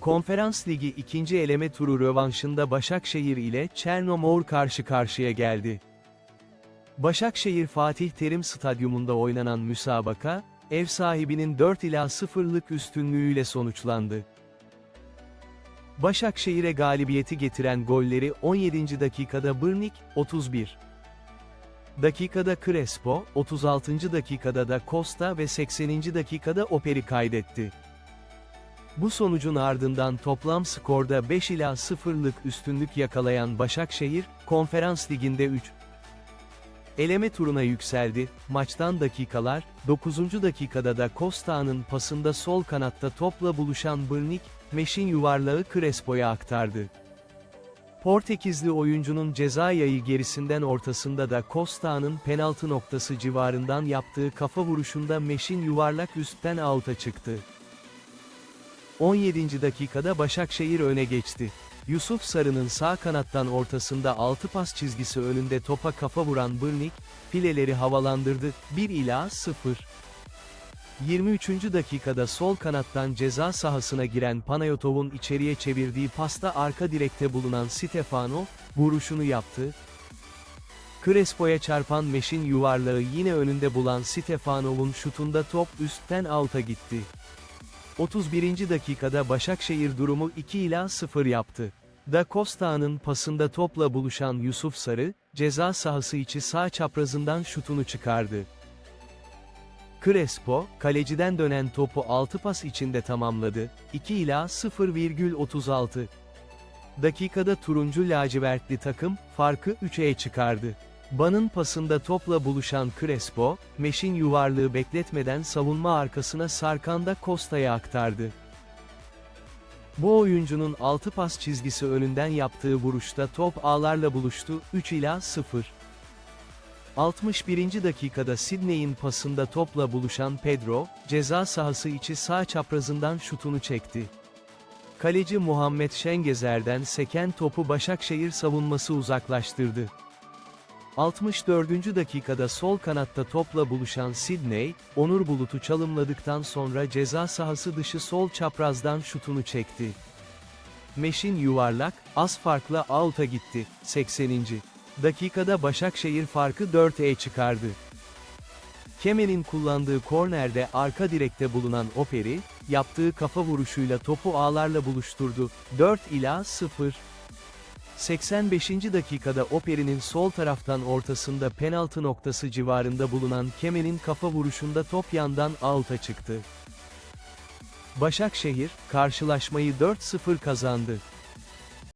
Konferans Ligi ikinci eleme turu rövanşında Başakşehir ile Çernomor karşı karşıya geldi. Başakşehir Fatih Terim Stadyumunda oynanan müsabaka, ev sahibinin 4 ila 0'lık üstünlüğüyle sonuçlandı. Başakşehir'e galibiyeti getiren golleri 17. dakikada Brnik, 31. dakikada Crespo, 36. dakikada da Costa ve 80. dakikada Operi kaydetti. Bu sonucun ardından toplam skorda 5 ila 0'lık üstünlük yakalayan Başakşehir, Konferans Ligi'nde 3. Eleme turuna yükseldi, maçtan dakikalar, 9. dakikada da Costa'nın pasında sol kanatta topla buluşan Brnik, Meş'in yuvarlağı Crespo'ya aktardı. Portekizli oyuncunun ceza yayı gerisinden ortasında da Costa'nın penaltı noktası civarından yaptığı kafa vuruşunda Meş'in yuvarlak üstten out'a çıktı. 17. dakikada Başakşehir öne geçti. Yusuf Sarı'nın sağ kanattan ortasında 6 pas çizgisi önünde topa kafa vuran Brnik, fileleri havalandırdı, 1 ila 0. 23. dakikada sol kanattan ceza sahasına giren Panayotov'un içeriye çevirdiği pasta arka direkte bulunan Stefano, vuruşunu yaptı. Crespo'ya çarpan Meş'in yuvarlağı yine önünde bulan Stefanov'un şutunda top üstten out'a gitti. 31. dakikada Başakşehir durumu 2 ila 0 yaptı. Da Costa'nın pasında topla buluşan Yusuf Sarı, ceza sahası içi sağ çaprazından şutunu çıkardı. Crespo, kaleciden dönen topu 6 pas içinde tamamladı, 2 ila 0,36. Dakikada turuncu lacivertli takım, farkı 3'e çıkardı. Ban'ın pasında topla buluşan Crespo, Meş'in yuvarlığı bekletmeden savunma arkasına Sarkanda Costa'ya aktardı. Bu oyuncunun 6 pas çizgisi önünden yaptığı vuruşta top ağlarla buluştu, 3 ila 0. 61. dakikada Sidney'in pasında topla buluşan Pedro, ceza sahası içi sağ çaprazından şutunu çekti. Kaleci Muhammed Şengezer'den seken topu Başakşehir savunması uzaklaştırdı. 64. dakikada sol kanatta topla buluşan Sidney, Onur Bulut'u çalımladıktan sonra ceza sahası dışı sol çaprazdan şutunu çekti. Meş'in yuvarlak, az farkla out'a gitti, 80. dakikada Başakşehir farkı 4'e çıkardı. Kemen'in kullandığı kornerde arka direkte bulunan Operi, yaptığı kafa vuruşuyla topu ağlarla buluşturdu, 4 ila 0. 85. dakikada Operi'nin sol taraftan ortasında penaltı noktası civarında bulunan Kemen'in kafa vuruşunda top yandan out'a çıktı. Başakşehir, karşılaşmayı 4-0 kazandı.